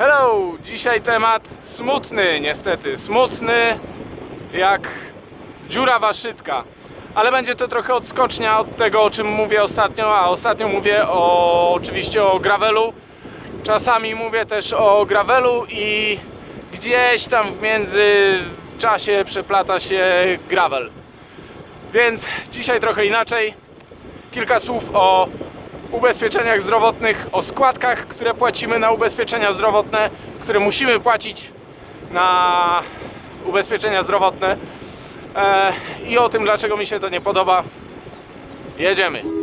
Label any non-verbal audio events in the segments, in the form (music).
Hello! Dzisiaj temat smutny, niestety. Smutny jak dziurawa szytka. Ale będzie to trochę odskocznia od tego, o czym mówię ostatnio, a ostatnio mówię o, oczywiście o gravelu. Czasami mówię też o gravelu i gdzieś tam w międzyczasie przeplata się gravel. Więc dzisiaj trochę inaczej. Kilka słów o ubezpieczeniach zdrowotnych, o składkach, które płacimy na ubezpieczenia zdrowotne, które musimy płacić na ubezpieczenia zdrowotne e, i o tym, dlaczego mi się to nie podoba. Jedziemy.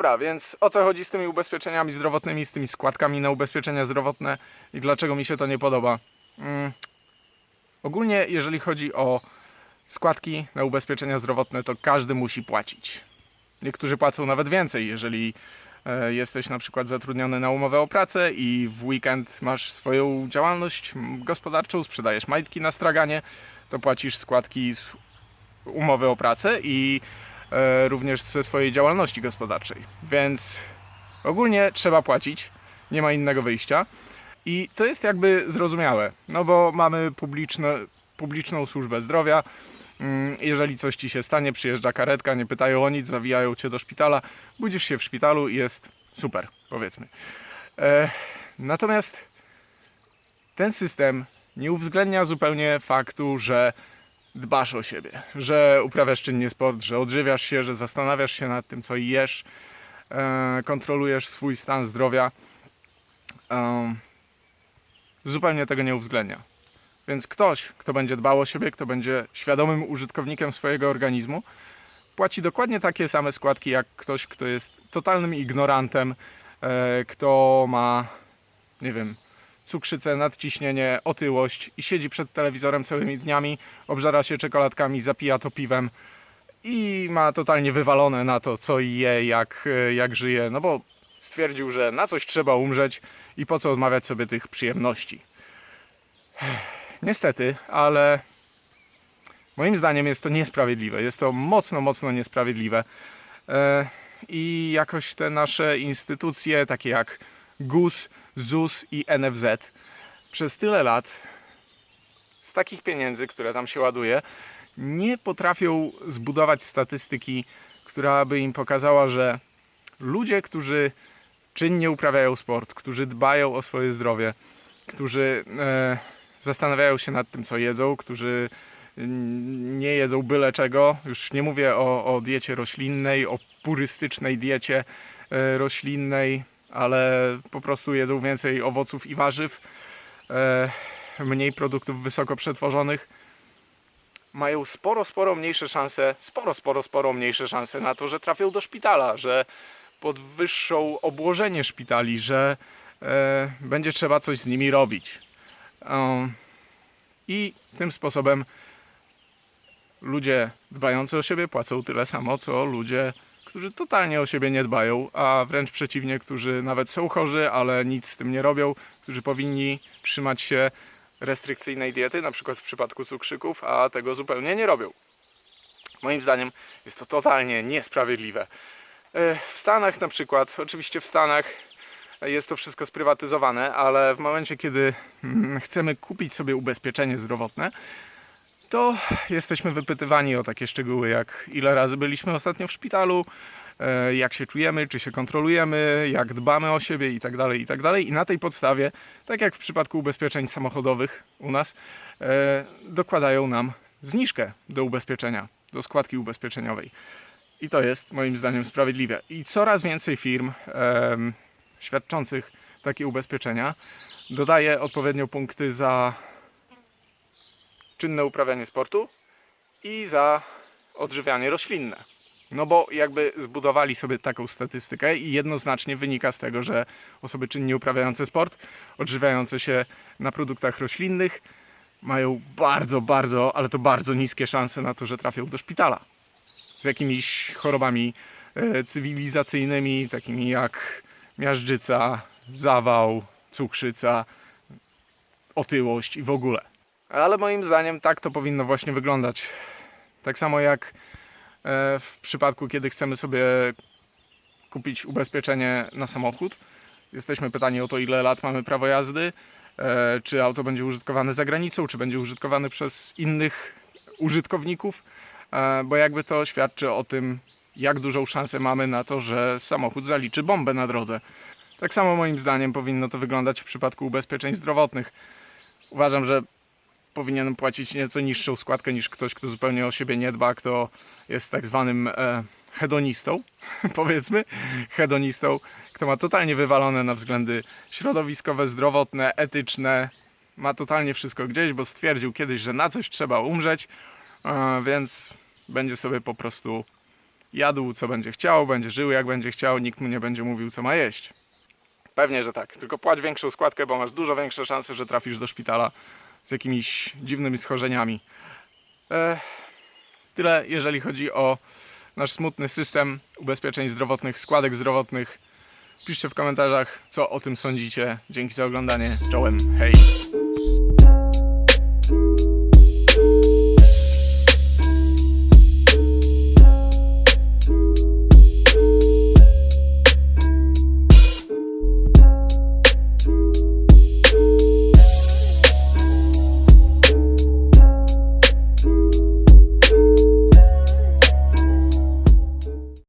Dobra, więc o co chodzi z tymi ubezpieczeniami zdrowotnymi, z tymi składkami na ubezpieczenia zdrowotne i dlaczego mi się to nie podoba? Mm. Ogólnie, jeżeli chodzi o składki na ubezpieczenia zdrowotne, to każdy musi płacić. Niektórzy płacą nawet więcej, jeżeli e, jesteś na przykład zatrudniony na umowę o pracę i w weekend masz swoją działalność gospodarczą, sprzedajesz majtki na straganie, to płacisz składki z umowy o pracę i również ze swojej działalności gospodarczej. Więc ogólnie trzeba płacić, nie ma innego wyjścia. I to jest jakby zrozumiałe, no bo mamy publiczne, publiczną służbę zdrowia. Mm, Jeżeli coś ci się stanie, przyjeżdża karetka, nie pytają o nic, zawijają cię do szpitala, budzisz się w szpitalu i jest super, powiedzmy. E, natomiast ten system nie uwzględnia zupełnie faktu, że dbasz o siebie, że uprawiasz czynnie sport, że odżywiasz się, że zastanawiasz się nad tym, co jesz, e, kontrolujesz swój stan zdrowia. Em, zupełnie tego nie uwzględnia. Więc ktoś, kto będzie dbał o siebie, kto będzie świadomym użytkownikiem swojego organizmu, płaci dokładnie takie same składki jak ktoś, kto jest totalnym ignorantem, e, kto ma, nie wiem, cukrzycę, nadciśnienie, otyłość i siedzi przed telewizorem całymi dniami, obżera się czekoladkami, zapija to piwem i ma totalnie wywalone na to, co je, jak, e, jak żyje, no bo stwierdził, że na coś trzeba umrzeć i po co odmawiać sobie tych przyjemności. Niestety, ale moim zdaniem jest to niesprawiedliwe. Jest to mocno, mocno niesprawiedliwe. E, I jakoś te nasze instytucje, takie jak GUS, ZUS i NFZ, przez tyle lat z takich pieniędzy, które tam się ładuje, nie potrafią zbudować statystyki, która by im pokazała, że ludzie, którzy czynnie uprawiają sport, którzy dbają o swoje zdrowie, którzy e, zastanawiają się nad tym, co jedzą, którzy nie jedzą byle czego. Już nie mówię o, o diecie roślinnej, o purystycznej diecie e, roślinnej, ale po prostu jedzą więcej owoców i warzyw, e, mniej produktów wysoko przetworzonych. Mają sporo, sporo mniejsze szanse, sporo, sporo, sporo mniejsze szanse na to, że trafią do szpitala, że podwyższą obłożenie szpitali, że e, będzie trzeba coś z nimi robić. Um, I tym sposobem ludzie dbający o siebie płacą tyle samo, co ludzie, którzy totalnie o siebie nie dbają, a wręcz przeciwnie, którzy nawet są chorzy, ale nic z tym nie robią, którzy powinni trzymać się restrykcyjnej diety, na przykład w przypadku cukrzyków, a tego zupełnie nie robią. Moim zdaniem jest to totalnie niesprawiedliwe. E, W Stanach na przykład, oczywiście w Stanach jest to wszystko sprywatyzowane, ale w momencie, kiedy mm, chcemy kupić sobie ubezpieczenie zdrowotne, to jesteśmy wypytywani o takie szczegóły, jak ile razy byliśmy ostatnio w szpitalu, e, jak się czujemy, czy się kontrolujemy, jak dbamy o siebie i tak dalej, i tak. I na tej podstawie, tak jak w przypadku ubezpieczeń samochodowych u nas, e, dokładają nam zniżkę do ubezpieczenia, do składki ubezpieczeniowej. I to jest moim zdaniem sprawiedliwe. I coraz więcej firm świadczących takie ubezpieczenia dodaje odpowiednio punkty za czynne uprawianie sportu i za odżywianie roślinne. No bo jakby zbudowali sobie taką statystykę i jednoznacznie wynika z tego, że osoby czynnie uprawiające sport, odżywiające się na produktach roślinnych, mają bardzo, bardzo, ale to bardzo niskie szanse na to, że trafią do szpitala. Z jakimiś chorobami e, cywilizacyjnymi, takimi jak miażdżyca, zawał, cukrzyca, otyłość i w ogóle. Ale moim zdaniem tak to powinno właśnie wyglądać. Tak samo jak e, w przypadku, kiedy chcemy sobie kupić ubezpieczenie na samochód. Jesteśmy pytani o to, ile lat mamy prawo jazdy, e, czy auto będzie użytkowane za granicą, czy będzie użytkowane przez innych użytkowników, e, bo jakby to świadczy o tym, jak dużą szansę mamy na to, że samochód zaliczy bombę na drodze. Tak samo moim zdaniem powinno to wyglądać w przypadku ubezpieczeń zdrowotnych. Uważam, że powinienem płacić nieco niższą składkę niż ktoś, kto zupełnie o siebie nie dba, kto jest tak zwanym e, hedonistą, (laughs) powiedzmy, hedonistą, kto ma totalnie wywalone na względy środowiskowe, zdrowotne, etyczne, ma totalnie wszystko gdzieś, bo stwierdził kiedyś, że na coś trzeba umrzeć, e, więc będzie sobie po prostu jadł co będzie chciał, będzie żył jak będzie chciał, nikt mu nie będzie mówił co ma jeść. Pewnie, że tak. Tylko płać większą składkę, bo masz dużo większe szanse, że trafisz do szpitala z jakimiś dziwnymi schorzeniami. E, tyle, jeżeli chodzi o nasz smutny system ubezpieczeń zdrowotnych, składek zdrowotnych. Piszcie w komentarzach, co o tym sądzicie. Dzięki za oglądanie. Czołem. Hej.